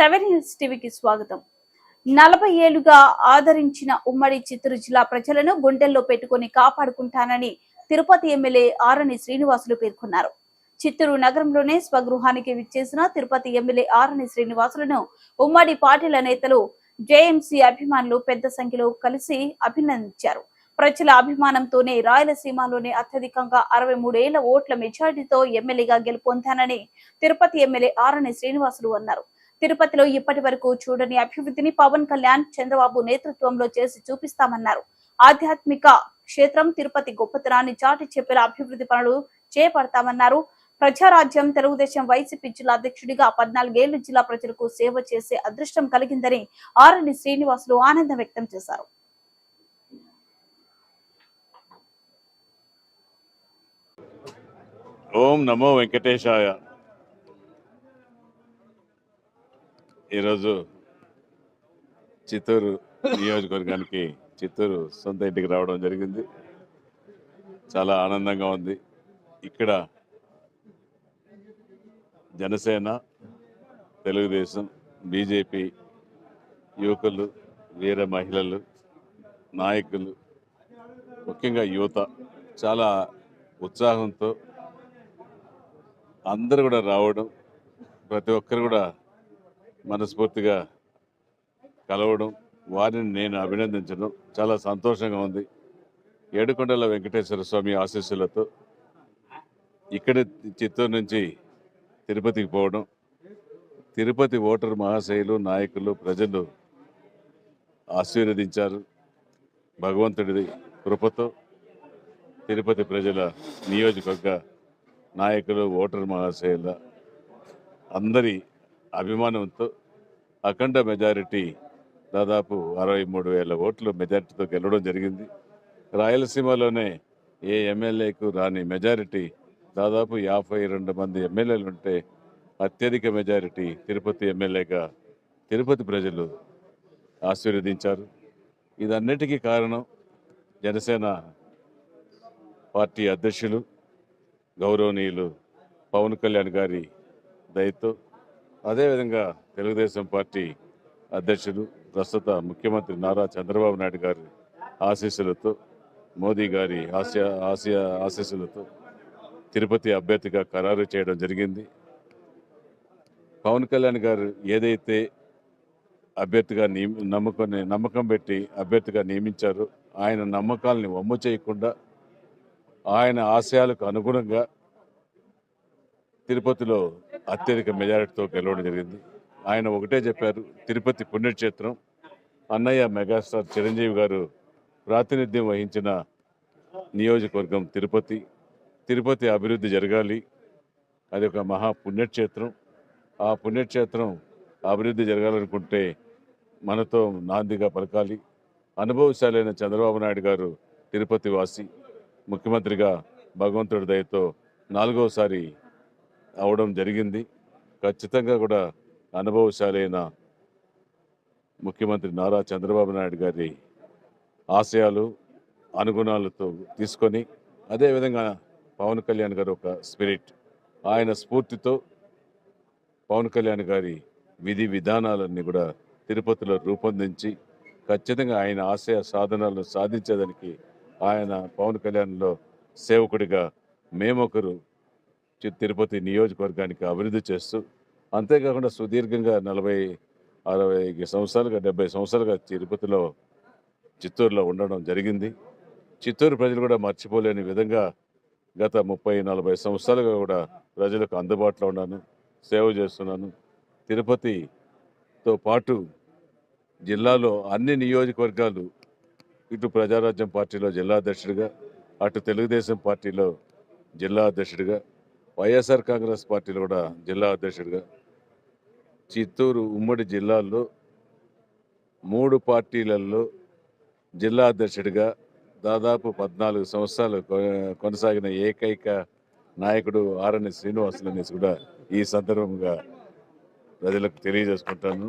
Seven hills టీవీకి స్వాగతం. నలభై ఏళ్ళుగా ఆదరించిన ఉమ్మడి చిత్తూరు జిల్లా ప్రజలను గుండెల్లో పెట్టుకొని కాపాడుకుంటానని తిరుపతి ఎమ్మెల్యే ఆరణి శ్రీనివాసులు పేర్కొన్నారు. చిత్తూరు నగరంలోనే స్వగృహానికి విచ్చేసిన తిరుపతి ఎమ్మెల్యే ఆరణి శ్రీనివాసులను ఉమ్మడి పార్టీల నేతలు జేఎంసీ అభిమానులు పెద్ద సంఖ్యలో కలిసి అభినందించారు. ప్రజల అభిమానంతోనే రాయలసీమలోనే అత్యధికంగా అరవై మూడేళ్ళ ఓట్ల మెజారిటీతో ఎమ్మెల్యేగా గెలుపొందానని తిరుపతి ఎమ్మెల్యే ఆరణి శ్రీనివాసులు అన్నారు. తిరుపతిలో ఇప్పటి వరకు చూడని అభివృద్ధిని పవన్ కళ్యాణ్ చంద్రబాబు నేతృత్వంలో చేసి చూపిస్తామన్నారు. ఆధ్యాత్మిక క్షేత్రం తిరుపతి గొప్పతనాన్ని చాటి చెప్పిన అభివృద్ధి పనులు చేపడతామన్నారు. ప్రజారాజ్యం తెలుగుదేశం వైసీపీ జిల్లా అధ్యక్షుడిగా పద్నాలుగేళ్ళు జిల్లా ప్రజలకు సేవ చేసే అదృష్టం కలిగిందని ఆరణి శ్రీనివాసులు ఆనందం వ్యక్తం చేశారు. ఓం నమో వెంకటేశాయ. ఈరోజు చిత్తూరు నియోజకవర్గానికి చిత్తూరు సొంత ఇంటికి రావడం జరిగింది. చాలా ఆనందంగా ఉంది. ఇక్కడ జనసేన తెలుగుదేశం బీజేపీ యువకులు వీర మహిళలు నాయకులు ముఖ్యంగా యువత చాలా ఉత్సాహంతో అందరూ కూడా రావడం ప్రతి ఒక్కరు కూడా మనస్ఫూర్తిగా కలవడం వారిని నేను అభినందించడం చాలా సంతోషంగా ఉంది. ఏడుకొండల వెంకటేశ్వర స్వామి ఆశీస్సులతో ఇక్కడ చిత్తూరు నుంచి తిరుపతికి పోవడం. తిరుపతి ఓటర్ మహాశయులు నాయకులు ప్రజలు ఆశీర్వదించారు. భగవంతుడిది కృపతో తిరుపతి ప్రజల నియోజకవర్గ నాయకులు ఓటర్ మహాశయుల అందరి అభిమానంతో అఖండ మెజారిటీ దాదాపు అరవై మూడు వేల ఓట్లు మెజారిటీతో గెలవడం జరిగింది. రాయలసీమలోనే ఏ ఎమ్మెల్యేకు రాని మెజారిటీ దాదాపు యాభై రెండు మంది ఎమ్మెల్యేలు ఉంటే అత్యధిక మెజారిటీ తిరుపతి ఎమ్మెల్యేగా తిరుపతి ప్రజలు ఆశీర్వదించారు. ఇదన్నిటికీ కారణం జనసేన పార్టీ అధ్యక్షులు గౌరవనీయులు పవన్ కళ్యాణ్ గారి దయతో అదేవిధంగా తెలుగుదేశం పార్టీ అధ్యక్షులు ప్రస్తుత ముఖ్యమంత్రి నారా చంద్రబాబు నాయుడు గారి ఆశీస్సులతో మోదీ గారి ఆశయ ఆసియా ఆశీస్సులతో తిరుపతి అభ్యర్థిగా ఖరారు చేయడం జరిగింది. పవన్ కళ్యాణ్ గారు ఏదైతే అభ్యర్థిగా నియమి నమ్మకాన్ని నమ్మకం పెట్టి అభ్యర్థిగా నియమించారో ఆయన నమ్మకాలని వమ్ము చేయకుండా ఆయన ఆశయాలకు అనుగుణంగా తిరుపతిలో అత్యధిక మెజారిటీతో గెలవడం జరిగింది. ఆయన ఒకటే చెప్పారు తిరుపతి పుణ్యక్షేత్రం. అన్నయ్య మెగాస్టార్ చిరంజీవి గారు ప్రాతినిధ్యం వహించిన నియోజకవర్గం తిరుపతి. తిరుపతి అభివృద్ధి జరగాలి. అది ఒక మహా పుణ్యక్షేత్రం. ఆ పుణ్యక్షేత్రం అభివృద్ధి జరగాలనుకుంటే మనతో నాందిగా పలకాలి. అనుభవశాలైన చంద్రబాబు నాయుడు గారు తిరుపతి వాసి. ముఖ్యమంత్రిగా భగవంతుడి దయతో నాలుగోసారి అవడం జరిగింది. ఖచ్చితంగా కూడా అనుభవశాలైన ముఖ్యమంత్రి నారా చంద్రబాబు నాయుడు గారి ఆశయాలు అనుగుణాలతో తీసుకొని అదేవిధంగా పవన్ కళ్యాణ్ గారు ఒక స్పిరిట్. ఆయన స్ఫూర్తితో పవన్ కళ్యాణ్ గారి విధి విధానాలన్నీ కూడా తిరుపతిలో రూపొందించి ఖచ్చితంగా ఆయన ఆశయ సాధనాలను సాధించేదానికి ఆయన పవన్ కళ్యాణ్లో సేవకుడిగా మేమొకరు తిరుపతి నియోజకవర్గానికి అభివృద్ధి చేస్తూ అంతేకాకుండా సుదీర్ఘంగా నలభై అరవై సంవత్సరాలుగా డెబ్బై సంవత్సరాలుగా తిరుపతిలో చిత్తూరులో ఉండడం జరిగింది. చిత్తూరు ప్రజలు కూడా మర్చిపోలేని విధంగా గత ముప్పై నలభై సంవత్సరాలుగా కూడా ప్రజలకు అందుబాటులో ఉన్నాను సేవ చేస్తున్నాను. తిరుపతితో పాటు జిల్లాలో అన్ని నియోజకవర్గాలు ఇటు ప్రజారాజ్యం పార్టీలో జిల్లా అధ్యక్షుడిగా అటు తెలుగుదేశం పార్టీలో జిల్లా అధ్యక్షుడిగా వైఎస్ఆర్ కాంగ్రెస్ పార్టీలో కూడా జిల్లా అధ్యక్షుడిగా చిత్తూరు ఉమ్మడి జిల్లాల్లో మూడు పార్టీలలో జిల్లా అధ్యక్షుడిగా దాదాపు పద్నాలుగు సంవత్సరాలు కొ- కొనసాగిన ఏకైక నాయకుడు ఆర్ఎన్ శ్రీనివాసులు అనేసి కూడా ఈ సందర్భంగా ప్రజలకు తెలియజేసుకుంటాను.